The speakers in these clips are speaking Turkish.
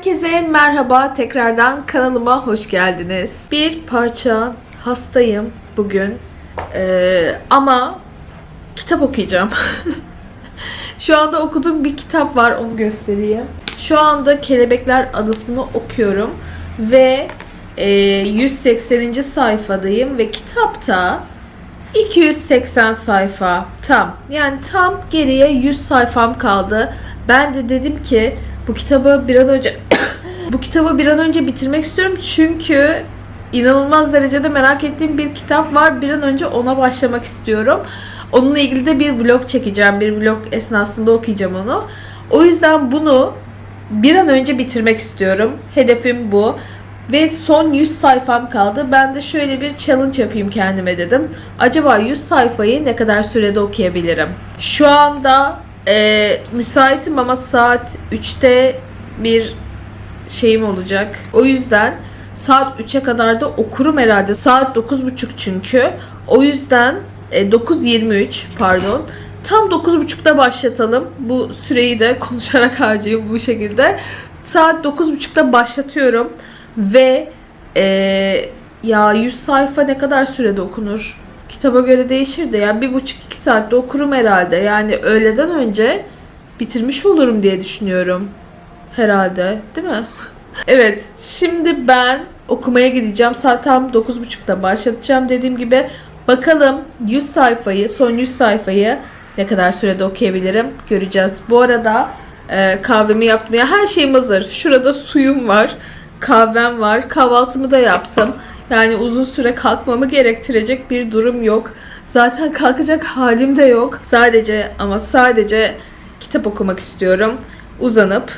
Herkese merhaba. Tekrardan kanalıma hoş geldiniz. Bir parça hastayım bugün. Ee, ama kitap okuyacağım. Şu anda okuduğum bir kitap var. Onu göstereyim. Şu anda Kelebekler Adası'nı okuyorum. Ve e, 180. sayfadayım. Ve kitapta 280 sayfa tam. Yani tam geriye 100 sayfam kaldı. Ben de dedim ki bu kitabı bir an önce bu kitabı bir an önce bitirmek istiyorum çünkü inanılmaz derecede merak ettiğim bir kitap var. Bir an önce ona başlamak istiyorum. Onunla ilgili de bir vlog çekeceğim. Bir vlog esnasında okuyacağım onu. O yüzden bunu bir an önce bitirmek istiyorum. Hedefim bu. Ve son 100 sayfam kaldı. Ben de şöyle bir challenge yapayım kendime dedim. Acaba 100 sayfayı ne kadar sürede okuyabilirim? Şu anda e, müsaitim ama saat 3'te bir şeyim olacak. O yüzden saat 3'e kadar da okurum herhalde. Saat 9.30 çünkü. O yüzden e, 9.23 pardon. Tam 9.30'da başlatalım. Bu süreyi de konuşarak harcayayım bu şekilde. Saat 9.30'da başlatıyorum. Ve e, ya 100 sayfa ne kadar sürede okunur? Kitaba göre değişir de ya bir buçuk iki saatte okurum herhalde. Yani öğleden önce bitirmiş olurum diye düşünüyorum. Herhalde değil mi? evet şimdi ben okumaya gideceğim. Saat tam 9.30'da başlatacağım dediğim gibi. Bakalım 100 sayfayı, son 100 sayfayı ne kadar sürede okuyabilirim göreceğiz. Bu arada e, kahvemi yaptım. Ya her şeyim hazır. Şurada suyum var. Kahvem var. Kahvaltımı da yaptım. Yani uzun süre kalkmamı gerektirecek bir durum yok. Zaten kalkacak halim de yok. Sadece ama sadece kitap okumak istiyorum. Uzanıp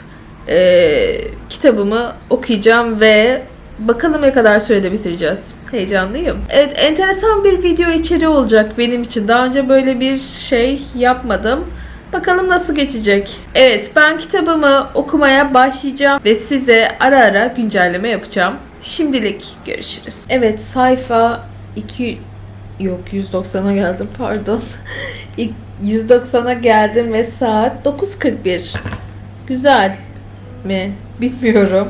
e, kitabımı okuyacağım ve bakalım ne kadar sürede bitireceğiz. Heyecanlıyım. Evet enteresan bir video içeriği olacak benim için. Daha önce böyle bir şey yapmadım. Bakalım nasıl geçecek. Evet ben kitabımı okumaya başlayacağım ve size ara ara güncelleme yapacağım. Şimdilik görüşürüz. Evet sayfa 2 yok 190'a geldim pardon. İlk 190'a geldim ve saat 9.41. Güzel mi? Bilmiyorum.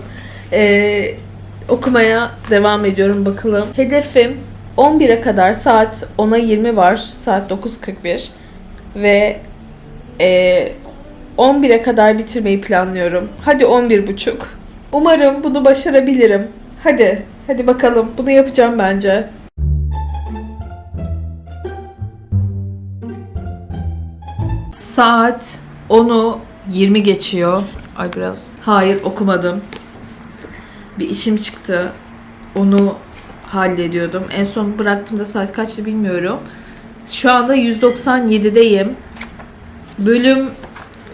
Ee, okumaya devam ediyorum bakalım. Hedefim 11'e kadar saat 10'a 20 var. Saat 9.41 ve ee, 11'e kadar bitirmeyi planlıyorum. Hadi 11.30. Umarım bunu başarabilirim. Hadi, hadi bakalım. Bunu yapacağım bence. Saat 10'u 20 geçiyor. Ay biraz. Hayır okumadım. Bir işim çıktı. Onu hallediyordum. En son bıraktığımda saat kaçtı bilmiyorum. Şu anda 197'deyim bölüm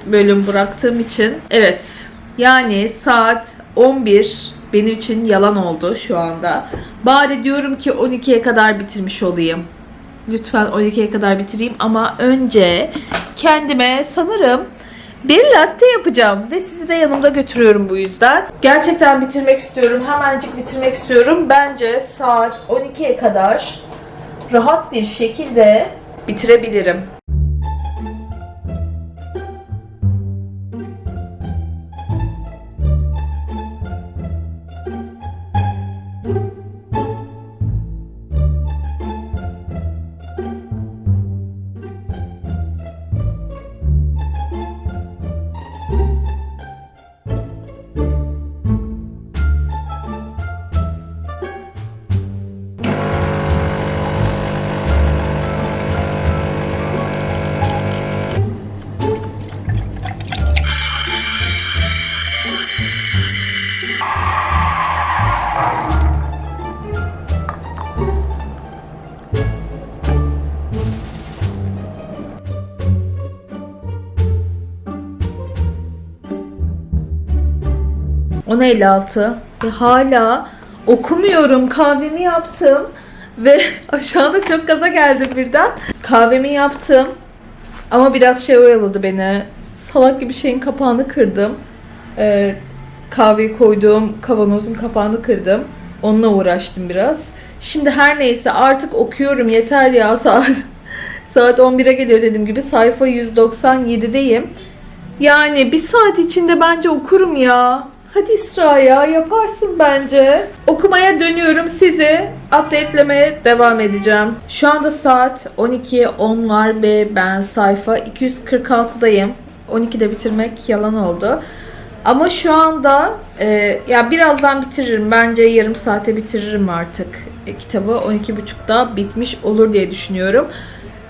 bölüm bıraktığım için evet yani saat 11 benim için yalan oldu şu anda. Bari diyorum ki 12'ye kadar bitirmiş olayım. Lütfen 12'ye kadar bitireyim ama önce kendime sanırım bir latte yapacağım ve sizi de yanımda götürüyorum bu yüzden. Gerçekten bitirmek istiyorum. Hemencik bitirmek istiyorum. Bence saat 12'ye kadar rahat bir şekilde bitirebilirim. Ona 56 ve hala okumuyorum. Kahvemi yaptım ve aşağıda çok gaza geldim birden. Kahvemi yaptım ama biraz şey oyaladı beni. Salak gibi şeyin kapağını kırdım. Ee, kahveyi koyduğum kavanozun kapağını kırdım. Onunla uğraştım biraz. Şimdi her neyse artık okuyorum yeter ya saat saat 11'e geliyor dediğim gibi sayfa 197'deyim. Yani bir saat içinde bence okurum ya. Hadi İsra ya yaparsın bence. Okumaya dönüyorum sizi update'lemeye devam edeceğim. Şu anda saat 12.10 var ve ben sayfa 246'dayım. 12'de bitirmek yalan oldu. Ama şu anda e, ya birazdan bitiririm. Bence yarım saate bitiririm artık e, kitabı. 12.30'da bitmiş olur diye düşünüyorum.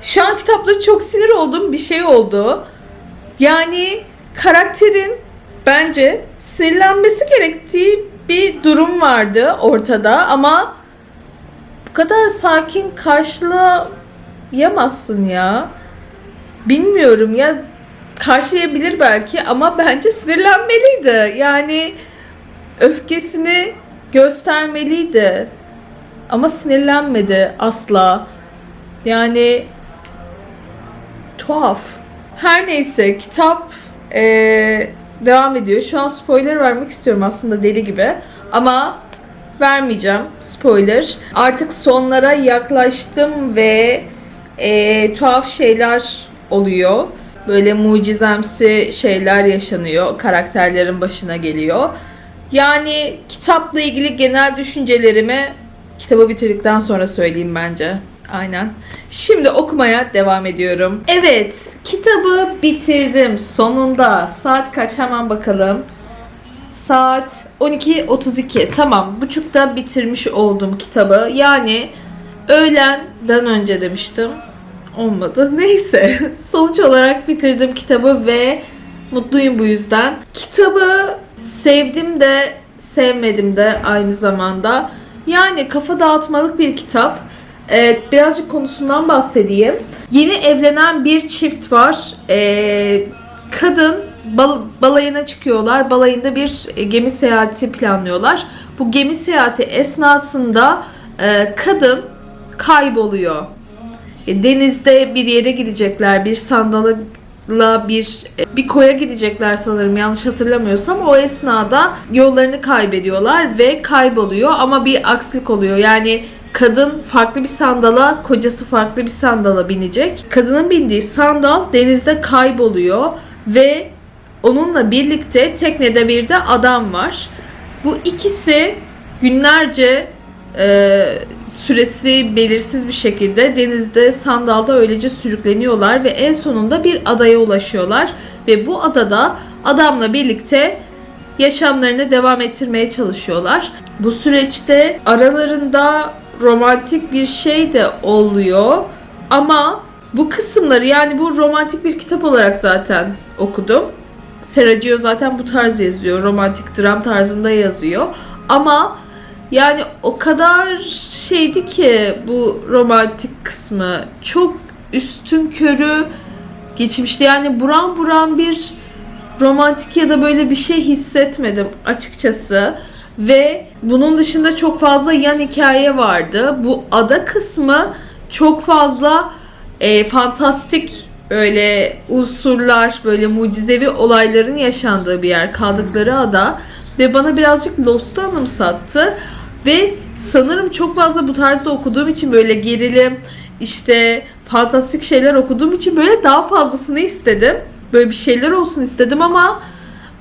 Şu an kitapta çok sinir olduğum bir şey oldu. Yani karakterin bence sinirlenmesi gerektiği bir durum vardı ortada ama bu kadar sakin karşılayamazsın ya. Bilmiyorum ya karşılayabilir belki ama bence sinirlenmeliydi. Yani öfkesini göstermeliydi. Ama sinirlenmedi asla. Yani tuhaf. Her neyse kitap eee, devam ediyor. Şu an spoiler vermek istiyorum aslında deli gibi. Ama vermeyeceğim spoiler. Artık sonlara yaklaştım ve eee, tuhaf şeyler oluyor. Böyle mucizemsi şeyler yaşanıyor. Karakterlerin başına geliyor. Yani kitapla ilgili genel düşüncelerimi kitabı bitirdikten sonra söyleyeyim bence. Aynen. Şimdi okumaya devam ediyorum. Evet, kitabı bitirdim sonunda. Saat kaç hemen bakalım. Saat 12.32. Tamam, buçukta bitirmiş oldum kitabı. Yani öğlenden önce demiştim. Olmadı. Neyse. Sonuç olarak bitirdim kitabı ve mutluyum bu yüzden. Kitabı sevdim de sevmedim de aynı zamanda. Yani kafa dağıtmalık bir kitap. Evet, birazcık konusundan bahsedeyim. Yeni evlenen bir çift var. Ee, kadın bal- balayına çıkıyorlar. Balayında bir e, gemi seyahati planlıyorlar. Bu gemi seyahati esnasında e, kadın kayboluyor. E, denizde bir yere gidecekler. Bir sandala bir e, bir koya gidecekler sanırım yanlış hatırlamıyorsam o esnada yollarını kaybediyorlar ve kayboluyor ama bir aksilik oluyor yani kadın farklı bir sandala kocası farklı bir sandala binecek kadının bindiği sandal denizde kayboluyor ve onunla birlikte teknede bir de adam var bu ikisi günlerce e, süresi belirsiz bir şekilde denizde sandalda öylece sürükleniyorlar ve en sonunda bir adaya ulaşıyorlar ve bu adada adamla birlikte yaşamlarını devam ettirmeye çalışıyorlar. Bu süreçte aralarında romantik bir şey de oluyor ama bu kısımları yani bu romantik bir kitap olarak zaten okudum. Sergio zaten bu tarz yazıyor. Romantik dram tarzında yazıyor. Ama yani o kadar şeydi ki bu romantik kısmı çok üstün körü geçmişti. Yani buram buram bir romantik ya da böyle bir şey hissetmedim açıkçası. Ve bunun dışında çok fazla yan hikaye vardı. Bu ada kısmı çok fazla e, fantastik böyle unsurlar, böyle mucizevi olayların yaşandığı bir yer kaldıkları ada. Ve bana birazcık Lost'u anımsattı. Ve sanırım çok fazla bu tarzda okuduğum için böyle gerilim, işte fantastik şeyler okuduğum için böyle daha fazlasını istedim. Böyle bir şeyler olsun istedim ama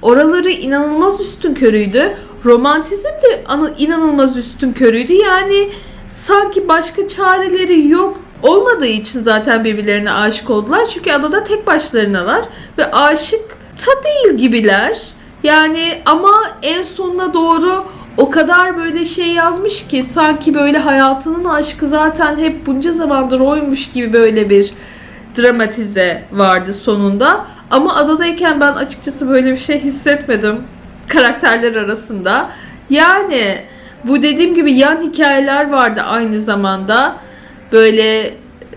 oraları inanılmaz üstün körüydü. Romantizm de inanılmaz üstün körüydü. Yani sanki başka çareleri yok olmadığı için zaten birbirlerine aşık oldular. Çünkü adada tek başlarınalar ve aşık ta değil gibiler. Yani ama en sonuna doğru o kadar böyle şey yazmış ki sanki böyle hayatının aşkı zaten hep bunca zamandır oymuş gibi böyle bir dramatize vardı sonunda. Ama adadayken ben açıkçası böyle bir şey hissetmedim karakterler arasında. Yani bu dediğim gibi yan hikayeler vardı aynı zamanda. Böyle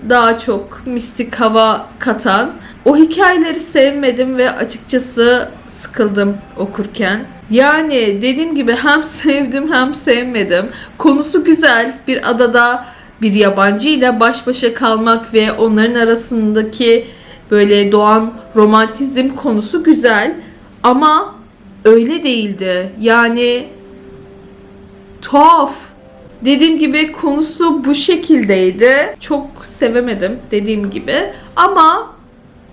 daha çok mistik hava katan. O hikayeleri sevmedim ve açıkçası sıkıldım okurken. Yani dediğim gibi hem sevdim hem sevmedim. Konusu güzel. Bir adada bir yabancı ile baş başa kalmak ve onların arasındaki böyle doğan romantizm konusu güzel. Ama öyle değildi. Yani tuhaf. Dediğim gibi konusu bu şekildeydi. Çok sevemedim dediğim gibi. Ama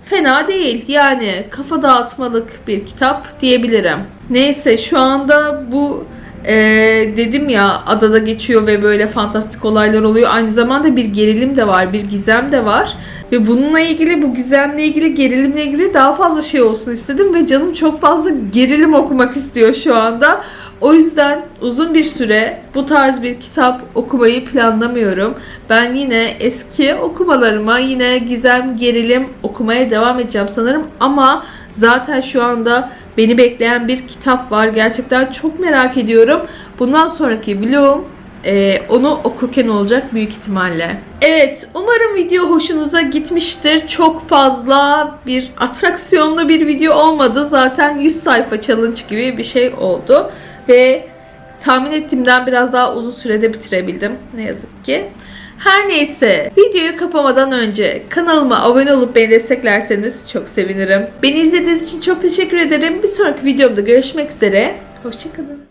fena değil. Yani kafa dağıtmalık bir kitap diyebilirim. Neyse şu anda bu e, dedim ya adada geçiyor ve böyle fantastik olaylar oluyor. Aynı zamanda bir gerilim de var, bir gizem de var. Ve bununla ilgili, bu gizemle ilgili, gerilimle ilgili daha fazla şey olsun istedim. Ve canım çok fazla gerilim okumak istiyor şu anda. O yüzden uzun bir süre bu tarz bir kitap okumayı planlamıyorum. Ben yine eski okumalarıma yine gizem, gerilim okumaya devam edeceğim sanırım. Ama zaten şu anda beni bekleyen bir kitap var. Gerçekten çok merak ediyorum. Bundan sonraki vlogum ee, onu okurken olacak büyük ihtimalle. Evet, umarım video hoşunuza gitmiştir. Çok fazla bir atraksiyonlu bir video olmadı. Zaten 100 sayfa challenge gibi bir şey oldu. Ve tahmin ettiğimden biraz daha uzun sürede bitirebildim. Ne yazık ki. Her neyse videoyu kapamadan önce kanalıma abone olup beni desteklerseniz çok sevinirim. Beni izlediğiniz için çok teşekkür ederim. Bir sonraki videomda görüşmek üzere. Hoşçakalın.